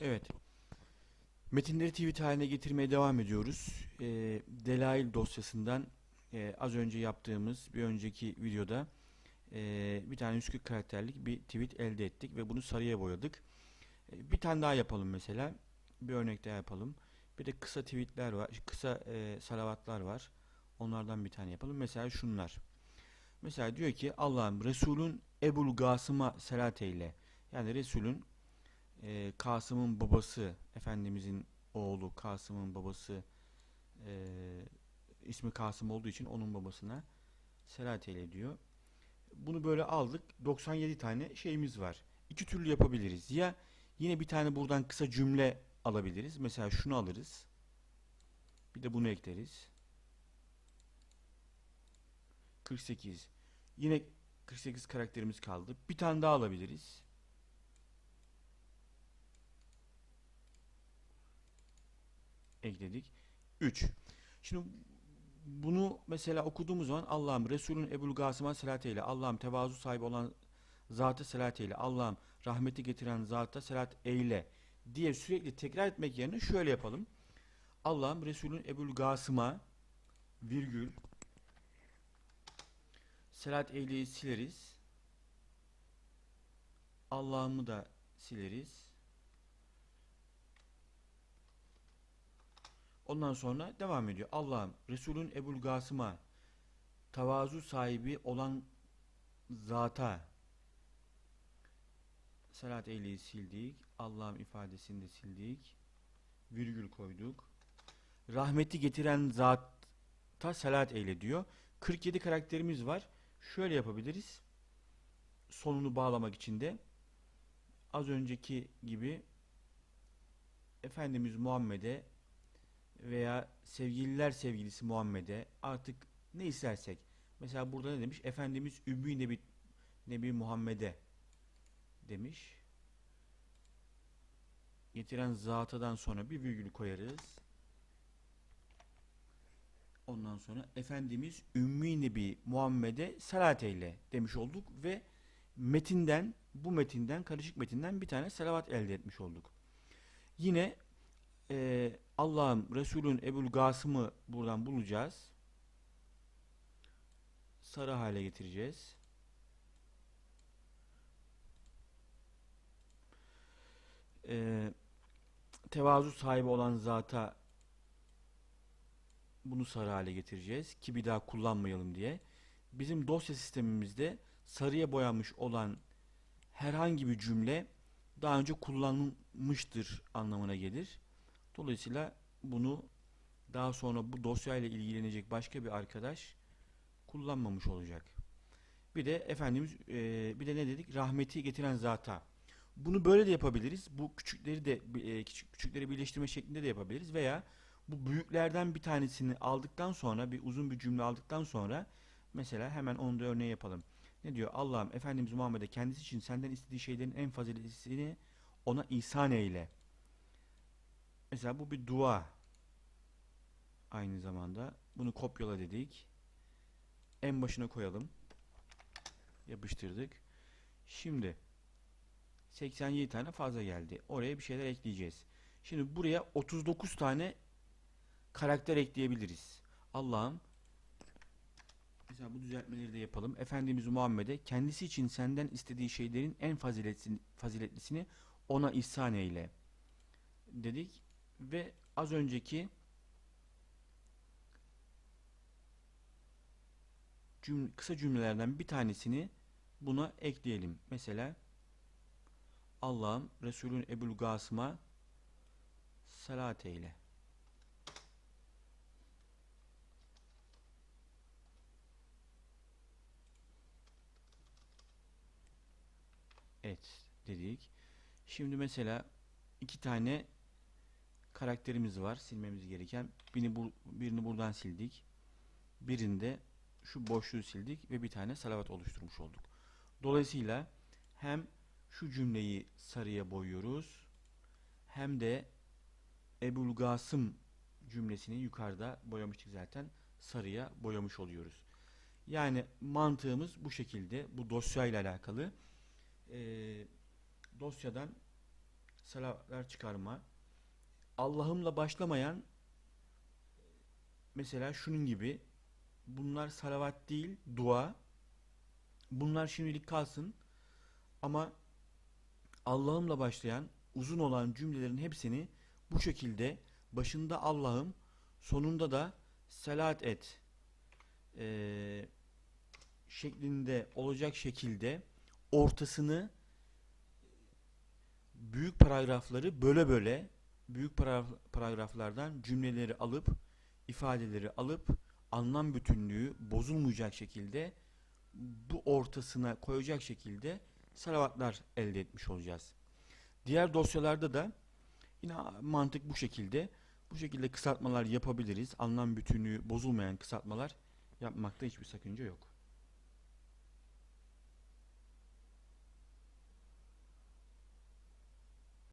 Evet. Metinleri tweet haline getirmeye devam ediyoruz. Ee, Delail dosyasından e, az önce yaptığımız bir önceki videoda e, bir tane 140 karakterlik bir tweet elde ettik ve bunu sarıya boyadık. E, bir tane daha yapalım mesela. Bir örnek daha yapalım. Bir de kısa tweetler var, kısa e, salavatlar var. Onlardan bir tane yapalım. Mesela şunlar. Mesela diyor ki Allah'ım Resulün Ebul Gasım'a selat eyle. Yani Resulün e, Kasım'ın babası, Efendimizin oğlu Kasım'ın babası e, ismi Kasım olduğu için onun babasına selat eyle diyor. Bunu böyle aldık. 97 tane şeyimiz var. İki türlü yapabiliriz. Ya yine bir tane buradan kısa cümle alabiliriz. Mesela şunu alırız. Bir de bunu ekleriz. 48. Yine 48 karakterimiz kaldı. Bir tane daha alabiliriz. Ekledik. 3. Şimdi bunu mesela okuduğumuz zaman Allah'ım Resulün Ebul Gasım'a selat eyle. Allah'ım tevazu sahibi olan zata selat eyle. Allah'ım rahmeti getiren zata selat eyle diye sürekli tekrar etmek yerine şöyle yapalım. Allah'ım Resulün Ebul Gasım'a virgül selat eyleyi sileriz. Allah'ımı da sileriz. Ondan sonra devam ediyor. Allah'ım Resulün Ebul Gasım'a tavazu sahibi olan zata salat eyleyi sildik. Allah'ım ifadesini de sildik. Virgül koyduk. Rahmeti getiren zata salat eyle diyor. 47 karakterimiz var. Şöyle yapabiliriz. Sonunu bağlamak için de az önceki gibi Efendimiz Muhammed'e veya sevgililer sevgilisi Muhammed'e artık ne istersek. Mesela burada ne demiş? Efendimiz Ümmü Nebi, Nebi Muhammed'e demiş. Getiren zatıdan sonra bir virgül koyarız. Ondan sonra Efendimiz Ümmü Nebi Muhammed'e salat eyle demiş olduk ve metinden bu metinden karışık metinden bir tane salavat elde etmiş olduk. Yine e, Allah'ım Resulün Ebul Gasım'ı buradan bulacağız. Sarı hale getireceğiz. E, tevazu sahibi olan zata bunu sarı hale getireceğiz ki bir daha kullanmayalım diye. Bizim dosya sistemimizde sarıya boyanmış olan herhangi bir cümle daha önce kullanılmıştır anlamına gelir. Dolayısıyla bunu daha sonra bu dosyayla ilgilenecek başka bir arkadaş kullanmamış olacak. Bir de Efendimiz e, bir de ne dedik? Rahmeti getiren zata. Bunu böyle de yapabiliriz. Bu küçükleri de e, küçük küçükleri birleştirme şeklinde de yapabiliriz veya bu büyüklerden bir tanesini aldıktan sonra bir uzun bir cümle aldıktan sonra mesela hemen onu da örneği yapalım. Ne diyor? Allah'ım Efendimiz Muhammed'e kendisi için senden istediği şeylerin en faziletlisini ona ihsan eyle. Mesela bu bir dua. Aynı zamanda bunu kopyala dedik. En başına koyalım. Yapıştırdık. Şimdi 87 tane fazla geldi. Oraya bir şeyler ekleyeceğiz. Şimdi buraya 39 tane karakter ekleyebiliriz. Allah'ım mesela bu düzeltmeleri de yapalım. Efendimiz Muhammed'e kendisi için senden istediği şeylerin en faziletlisini, ona ihsan eyle dedik ve az önceki cümle, kısa cümlelerden bir tanesini buna ekleyelim. Mesela Allah'ım Resulün Ebul Gasım'a salat eyle. Et dedik. Şimdi mesela iki tane karakterimiz var silmemiz gereken. Birini, bu, birini buradan sildik. Birinde şu boşluğu sildik ve bir tane salavat oluşturmuş olduk. Dolayısıyla hem şu cümleyi sarıya boyuyoruz hem de Ebul Gasım cümlesini yukarıda boyamıştık zaten sarıya boyamış oluyoruz. Yani mantığımız bu şekilde bu dosyayla alakalı. Ee, dosyadan salavatlar çıkarma. Allah'ımla başlamayan mesela şunun gibi bunlar salavat değil, dua. Bunlar şimdilik kalsın. Ama Allah'ımla başlayan uzun olan cümlelerin hepsini bu şekilde başında Allah'ım sonunda da salat et eee, şeklinde olacak şekilde ortasını büyük paragrafları böyle böyle büyük paragraf- paragraflardan cümleleri alıp ifadeleri alıp anlam bütünlüğü bozulmayacak şekilde bu ortasına koyacak şekilde salavatlar elde etmiş olacağız. Diğer dosyalarda da yine mantık bu şekilde. Bu şekilde kısaltmalar yapabiliriz. Anlam bütünlüğü bozulmayan kısaltmalar yapmakta hiçbir sakınca yok.